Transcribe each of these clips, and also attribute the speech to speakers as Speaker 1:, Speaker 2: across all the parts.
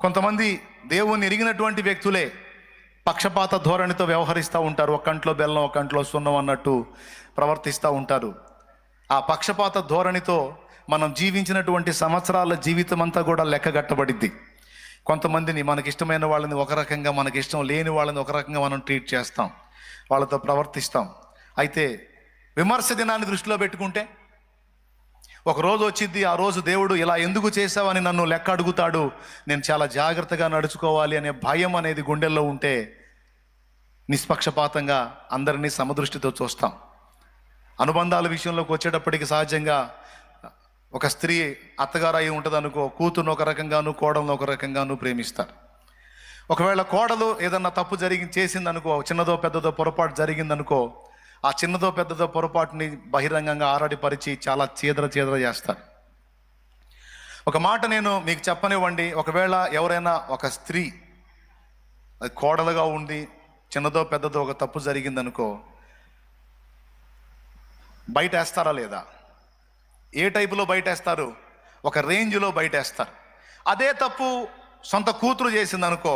Speaker 1: కొంతమంది దేవుణ్ణి ఎరిగినటువంటి వ్యక్తులే పక్షపాత ధోరణితో వ్యవహరిస్తూ ఉంటారు. ఒక బెల్లం ఒక సున్నం అన్నట్టు ప్రవర్తిస్తూ ఉంటారు. ఆ పక్షపాత ధోరణితో మనం జీవించినటువంటి సంవత్సరాల జీవితం అంతా కూడా లెక్కగట్టబడిద్ది కొంతమందిని మనకి ఇష్టమైన వాళ్ళని ఒక రకంగా మనకి ఇష్టం లేని వాళ్ళని ఒక రకంగా మనం ట్రీట్ చేస్తాం. వాళ్ళతో ప్రవర్తిస్తాం. అయితే విమర్శ దినాన్ని దృష్టిలో పెట్టుకుంటే ఒక రోజు వచ్చింది ఆ రోజు దేవుడు ఇలా ఎందుకు చేసావని నన్ను లెక్క అడుగుతాడు. నేను చాలా జాగ్రత్తగా నడుచుకోవాలి అనే భయం అనేది గుండెల్లో ఉంటే నిష్పక్షపాతంగా అందరినీ సమదృష్టితో చూస్తాం. అనుబంధాల విషయంలోకి వచ్చేటప్పటికి సహజంగా ఒక స్త్రీ అత్తగారు అయి ఉంటుంది అనుకో కూతురును ఒక రకంగాను కోడలను ఒక రకంగాను ప్రేమిస్తారు. ఒకవేళ కోడలు ఏదన్నా తప్పు జరిగి చేసిందనుకో చిన్నదో పెద్దదో పొరపాటు జరిగిందనుకో ఆ చిన్నదో పెద్దదో పొరపాటుని బహిరంగంగా ఆరాడిపరిచి చాలా చీదర చీదర చేస్తారు. ఒక మాట నేను మీకు చెప్పనివ్వండి. ఒకవేళ ఎవరైనా ఒక స్త్రీ అది కోడలుగా ఉండి చిన్నదో పెద్దదో ఒక తప్పు జరిగిందనుకో బయట వేస్తారా లేదా? ఏ టైపులో బయట వేస్తారు ఒక రేంజ్లో బయట వేస్తారు అదే తప్పు సొంత కూతురు చేసిందనుకో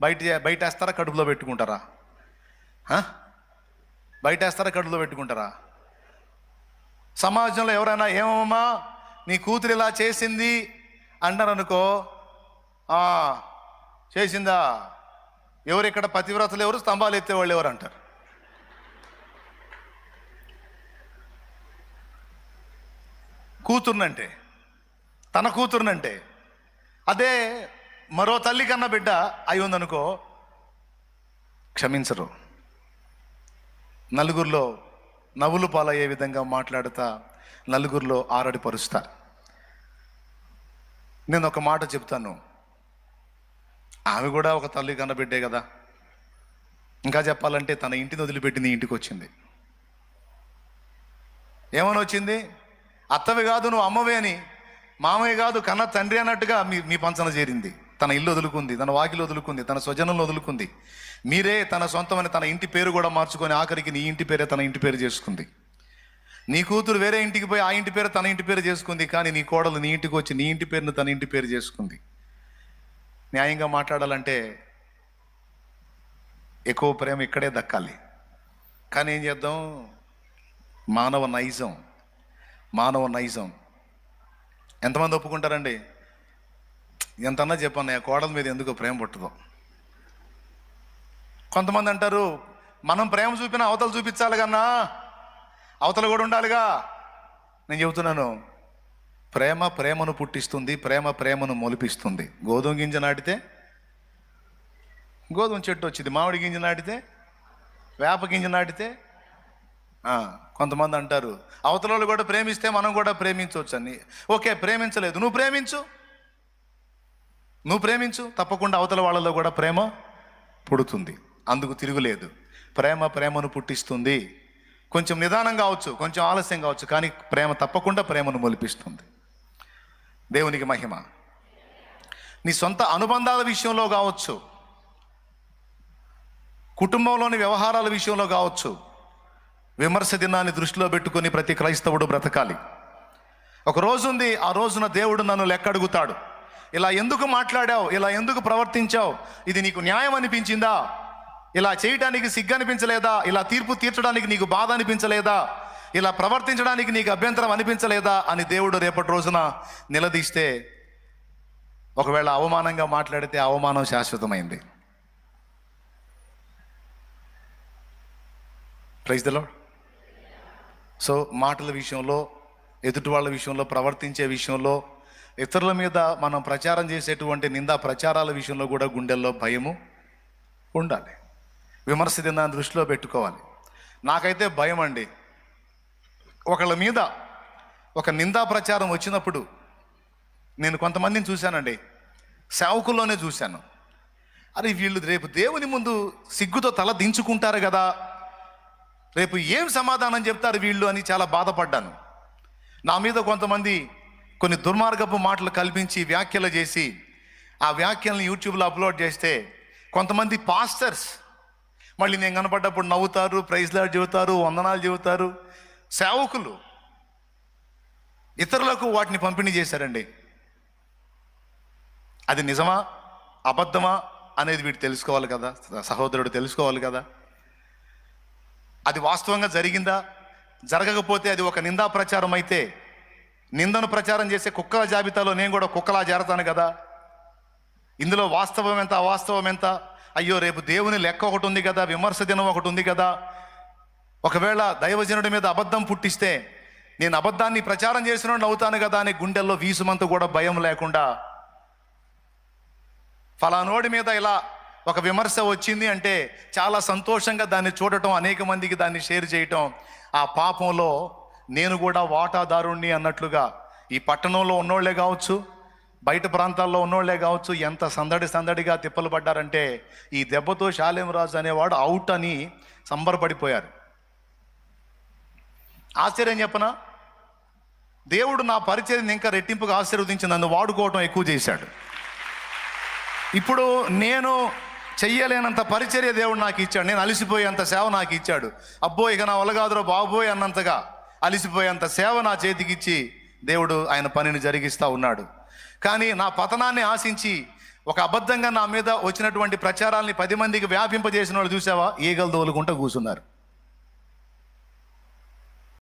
Speaker 1: బయట బయట వేస్తారా కడుపులో పెట్టుకుంటారా? బయటేస్తారా బయట వేస్తారా కడుపులో పెట్టుకుంటారా? సమాజంలో ఎవరైనా ఏమమ్మా నీ కూతురు ఇలా చేసింది అంటారు అనుకో "ఆ, చేసిందా? ఎవరు ఇక్కడ పతివ్రతలు ఎవరు స్తంభాలు ఎత్తేవాళ్ళు ఎవరు అంటారు? కూతుర్నంటే తన కూతుర్నంటే అదే మరో తల్లి కన్న బిడ్డ అయి ఉందనుకో క్షమించరు. నలుగురిలో నవ్వులు పాలయ్యే విధంగా మాట్లాడుతా నలుగురిలో ఆరడిపరుస్తా. నేను ఒక మాట చెప్తాను. ఆమె కూడా ఒక తల్లి కనబిడ్డే కదా. ఇంకా చెప్పాలంటే తన ఇంటిని వదిలిపెట్టింది ఇంటికి వచ్చింది. ఏమని వచ్చింది? అత్తవి కాదు నువ్వు అమ్మవే అని. మామయ్య కాదు కన్న తండ్రి అన్నట్టుగా మీ మీ పంచన చేరింది. తన ఇల్లు వదులుకుంది తన వాకిలు వదులుకుంది తన స్వజనంలో వదులుకుంది. మీరే తన సొంతమని తన ఇంటి పేరు కూడా మార్చుకొని ఆఖరికి నీ ఇంటి పేరే తన ఇంటి పేరు చేసుకుంది. నీ కూతురు వేరే ఇంటికి పోయి ఆ ఇంటి పేరు తన ఇంటి పేరు చేసుకుంది కానీ నీ కోడలు నీ ఇంటికి వచ్చి నీ ఇంటి పేరును తన ఇంటి పేరు చేసుకుంది. న్యాయంగా మాట్లాడాలంటే ఎక్కువ ప్రేమ ఇక్కడే దక్కాలి. కానీ ఏం చేద్దాం? మానవ నైజం మానవ నైజం. ఎంతమంది ఒప్పుకుంటారండి? ఎంతన్నా చెప్పాను కోడల మీద ఎందుకు ప్రేమ పుట్టదు? కొంతమంది అంటారు మనం ప్రేమ చూపినా అవతల చూపించాలి కన్నా అవతల కూడా ఉండాలిగా. నేను చెబుతున్నాను ప్రేమ ప్రేమను పుట్టిస్తుంది ప్రేమ ప్రేమను మొలిపిస్తుంది. గోధుమ గింజ నాటితే గోధుమ చెట్టు వచ్చింది మామిడి గింజ నాటితే వేప గింజ నాటితే కొంతమంది అంటారు అవతల వాళ్ళు కూడా ప్రేమిస్తే మనం కూడా ప్రేమించవచ్చు అని ఓకే ప్రేమించలేదు. నువ్వు ప్రేమించు. నువ్వు ప్రేమించు తప్పకుండా అవతల వాళ్ళలో కూడా ప్రేమ పుడుతుంది. అందుకు తిరుగులేదు. ప్రేమ ప్రేమను పుట్టిస్తుంది. కొంచెం నిదానం కావచ్చు కొంచెం ఆలస్యం కావచ్చు కానీ ప్రేమ తప్పకుండా ప్రేమను మొలిపిస్తుంది. దేవునికి మహిమ. నీ సొంత అనుబంధాల విషయంలో కావచ్చు కుటుంబంలోని వ్యవహారాల విషయంలో కావచ్చు విమర్శ దినాన్ని దృష్టిలో పెట్టుకొని ప్రతి క్రైస్తవుడు బ్రతకాలి. ఒక రోజు ఉంది ఆ రోజున దేవుడు నన్ను లెక్కడుగుతాడు. ఇలా ఎందుకు మాట్లాడావు? ఇలా ఎందుకు ప్రవర్తించావు? ఇది నీకు న్యాయం అనిపించిందా? ఇలా చేయటానికి సిగ్గు అనిపించలేదా ఇలా తీర్పు తీర్చడానికి నీకు బాధ అనిపించలేదా? ఇలా ప్రవర్తించడానికి నీకు అభ్యంతరం అనిపించలేదా? అని దేవుడు రేపటి రోజున నిలదీస్తే ఒకవేళ అవమానంగా మాట్లాడితే అవమానం శాశ్వతమైంది. ప్రైజ్ ద సో మాటల విషయంలో ఎదుటి వాళ్ళ విషయంలో ప్రవర్తించే విషయంలో ఇతరుల మీద మనం ప్రచారం చేసేటువంటి నిందా ప్రచారాల విషయంలో కూడా గుండెల్లో భయము ఉండాలి. విమర్శ దినాన్ని దృష్టిలో పెట్టుకోవాలి. నాకైతే భయం అండి ఒకళ్ళ మీద ఒక నిందా ప్రచారం వచ్చినప్పుడు నేను కొంతమందిని చూశానండి. సేవకుల్లోనే చూశాను. అరే వీళ్ళు రేపు దేవుని ముందు సిగ్గుతో తల దించుకుంటారు కదా. రేపు ఏం సమాధానం చెప్తారు వీళ్ళు అని చాలా బాధపడ్డాను. నా మీద కొంతమంది కొన్ని దుర్మార్గపు మాటలు కల్పించి వ్యాఖ్యలు చేసి ఆ వ్యాఖ్యలను యూట్యూబ్లో అప్లోడ్ చేస్తే కొంతమంది పాస్టర్స్ మళ్ళీ నేను కనపడ్డప్పుడు నవ్వుతారు ప్రైజ్లాడ్ చెబుతారు వందనాలు చెబుతారు. సేవకులు ఇతరులకు వాటిని పంపిణీ చేశారండి. అది నిజమా? అబద్ధమా? అనేది వీడు తెలుసుకోవాలి కదా. సహోదరుడు తెలుసుకోవాలి కదా. అది వాస్తవంగా జరిగిందా? జరగకపోతే అది ఒక నిందా ప్రచారం అయితే నిందను ప్రచారం చేసే కుక్కల జాబితాలో నేను కూడా కుక్కలా చేరతాను కదా? ఇందులో వాస్తవం ఎంత అవాస్తవం ఎంత? అయ్యో రేపు దేవుని లెక్క ఒకటి ఉంది కదా విమర్శ దినం ఒకటి ఉంది కదా. ఒకవేళ దైవజనుడి మీద అబద్ధం పుట్టిస్తే నేను అబద్ధాన్ని ప్రచారం చేసిన అవుతాను కదా అని గుండెల్లో వీసుమంత కూడా భయం లేకుండా. ఫలానోడి మీద ఇలా ఒక విమర్శ వచ్చింది అంటే చాలా సంతోషంగా దాన్ని చూడటం అనేక మందికి దాన్ని షేర్ చేయటం ఆ పాపంలో నేను కూడా వాటాదారుణ్ణి అన్నట్లుగా ఈ పట్టణంలో ఉన్నోళ్ళే కావచ్చు బయట ప్రాంతాల్లో ఉన్నోళ్ళే కావచ్చు ఎంత సందడి సందడిగా తిప్పలు పడ్డారంటే ఈ దెబ్బతో రాజు అనేవాడు అవుట్ అని సంబరపడిపోయారు. ఆశ్చర్యం చెప్పనా? దేవుడు నా పరిచయం ఇంకా రెట్టింపుగా ఆశీర్వదించి నన్ను వాడుకోవటం ఎక్కువ చేశాడు. ఇప్పుడు నేను చెయ్యలేనంత పరిచర్య దేవుడు నాకు ఇచ్చాడు నేను అలసిపోయేంత సేవ నాకు ఇచ్చాడు. అబ్బో ఇక నా వల్ల కాదురా బాబోయ్ అన్నంతగా. అలసిపోయేంత సేవ నా చేతికి ఇచ్చి దేవుడు ఆయన పనిని జరిగిస్తూ ఉన్నాడు. కానీ నా పతనాన్ని ఆశించి ఒక అబద్ధంగా నా మీద వచ్చినటువంటి ప్రచారాల్ని పది మందికి వ్యాపింపజేసిన వాళ్ళు చూసావా? ఈగలు తోలుకుంటూ కూర్చున్నారు.